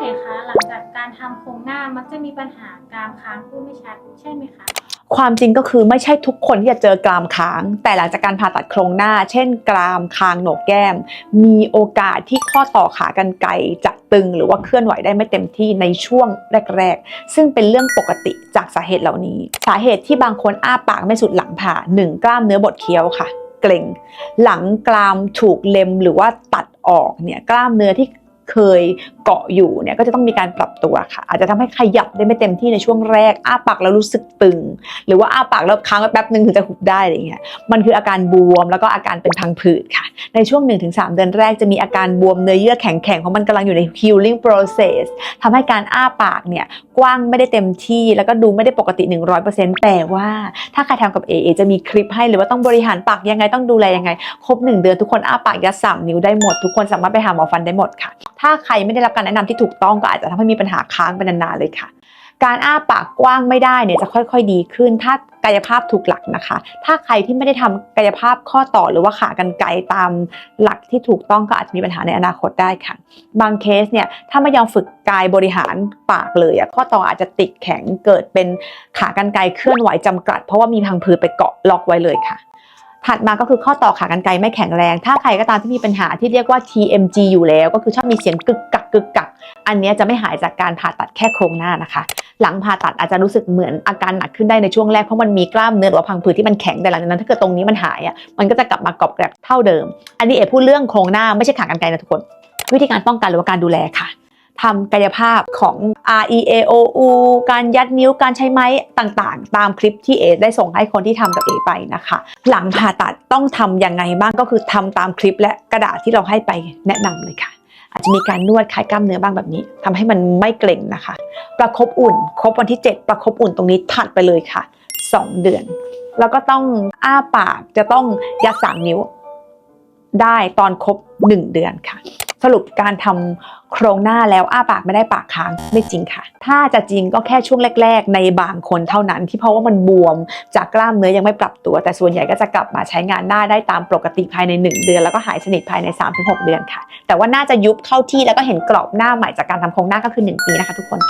เห็นคะหลังจากการทำโครงหน้ามักจะมีปัญหากรามค้างพูดไม่ชัดใช่ไหมคะ ความจริงก็คือไม่ใช่ทุกคนที่จะเจอกรามค้าง แต่หลังจากการผ่าตัดโครงหน้า เช่น กรามคางโหนกแก้ม มีโอกาสที่ข้อต่อขากรรไกรจะตึงหรือว่าเคลื่อนไหวได้ไม่เต็มที่ในช่วงแรก ๆ ซึ่งเป็นเรื่องปกติจากสาเหตุเหล่านี้ สาเหตุที่บางคนอ้าปากไม่สุดหลังผ่าหนึ่งกล้ามเนื้อบดเคี้ยวค่ะ เกร็งหลังกรามถูกเล็มหรือว่าตัดออกเนี่ยกล้ามเนื้อที่ เคยเกาะอยู่เนี่ยก็จะต้องมีการปรับตัวค่ะ อาจจะทำให้ขยับได้ไม่เต็มที่ในช่วงแรก อ้าปากแล้วรู้สึกตึง หรือว่าอ้าปากแล้วค้างไว้แป๊บนึงถึงจะหุบได้อะไรเงี้ยมันคืออาการบวมแล้วก็อาการเป็นพังผืดค่ะ ในช่วง 1-3 เดือนแรกจะมีอาการบวมเนื้อเยื่อแข็งๆเพราะมันกำลังอยู่ใน healing process ทำให้การอ้าปากเนี่ยกว้างไม่ได้เต็มที่ แล้วก็ดูไม่ได้ปกติ 100%แต่ว่าถ้าใครทำกับ AA จะมีคลิปให้หรือว่าต้องบริหารปากยังไงต้องดูแลยังไง ครบ 1 เดือนทุกคนอ้าปากยัดสามนิ้วได้หมด ทุกคนสามารถไปหาหมอฟันได้หมดค่ะถ้าใครไม่ได้รับการแนะนำที่ถูกต้องก็อาจจะทำให้มีปัญหาค้างไปนานๆเลยค่ะ การอ้าปากกว้างไม่ได้เนี่ยจะค่อยๆดีขึ้น ถ้ากายภาพถูกหลักนะคะ ถ้าใครที่ไม่ได้ทำกายภาพข้อต่อหรือว่าขากรรไกรตามหลักที่ถูกต้องก็อาจจะมีปัญหาในอนาคตได้ค่ะ บางเคสเนี่ยถ้าไม่ยอมฝึกกายบริหารปากเลยอะข้อต่ออาจจะติดแข็งเกิดเป็นขากรรไกรเคลื่อนไหวจำกัด เพราะว่ามีพังผืดไปเกาะล็อกไว้เลยค่ะ ถัดมาก็คือข้อต่อขากรรไกรไม่แข็งแรง ถ้าใครก็ตามที่มีปัญหาที่เรียกว่า TMG อยู่แล้ว ก็คือชอบมีเสียงกึกกักกึกกัก อันนี้จะไม่หายจากการผ่าตัดแค่โครงหน้านะคะ หลังผ่าตัดอาจจะรู้สึกเหมือนอาการหนักขึ้นได้ในช่วงแรกเพราะมันมีกล้ามเนื้อหรือว่าพังผืดที่มันแข็งแต่หลังจากนั้นถ้าเกิดตรงนี้มันหายอะมันก็จะกลับมากรอบแกรบเท่าเดิม อันนี้เอ๋พูดเรื่องโครงหน้าไม่ใช่ขากรรไกรนะทุกคน วิธีการป้องกันหรือว่าการดูแลค่ะ ทำกายภาพของ R E A O U การยัดนิ้วการใช้ไม้ต่างๆ ตามคลิปที่เอได้ส่งให้คนที่ทำกับเอไปนะคะ หลังผ่าตัดต้องทำยังไงบ้างก็คือทำตามคลิปและกระดาษที่เราให้ไปแนะนำเลยค่ะ อาจจะมีการนวดคลายกล้ามเนื้อบ้างแบบนี้ทำให้มันไม่เกร็งนะคะ ประคบอุ่น ครบวันที่ 7 ประคบอุ่นตรงนี้ถัดไปเลยค่ะ 2 เดือน แล้วก็ต้องอ้าปากจะต้องยัดสามนิ้ว ได้ตอนครบ 1 เดือนค่ะ สรุปการทำโครงหน้าแล้วอ้าปากไม่ได้ปากค้างไม่จริงค่ะ ถ้าจะจริงก็แค่ช่วงแรก ๆ ในบางคนเท่านั้น ที่เพราะว่ามันบวมจากกล้ามเนื้อยังไม่ปรับตัว แต่ส่วนใหญ่ก็จะกลับมาใช้งานหน้าได้ตามปกติภายใน 1 เดือน แล้วก็หายสนิทภายใน 3-6 เดือนค่ะ แต่ว่าน่าจะยุบเข้าที่แล้วก็เห็นกรอบหน้าใหม่จากการทำโครงหน้าก็คือ 1 ปีนะคะทุกคน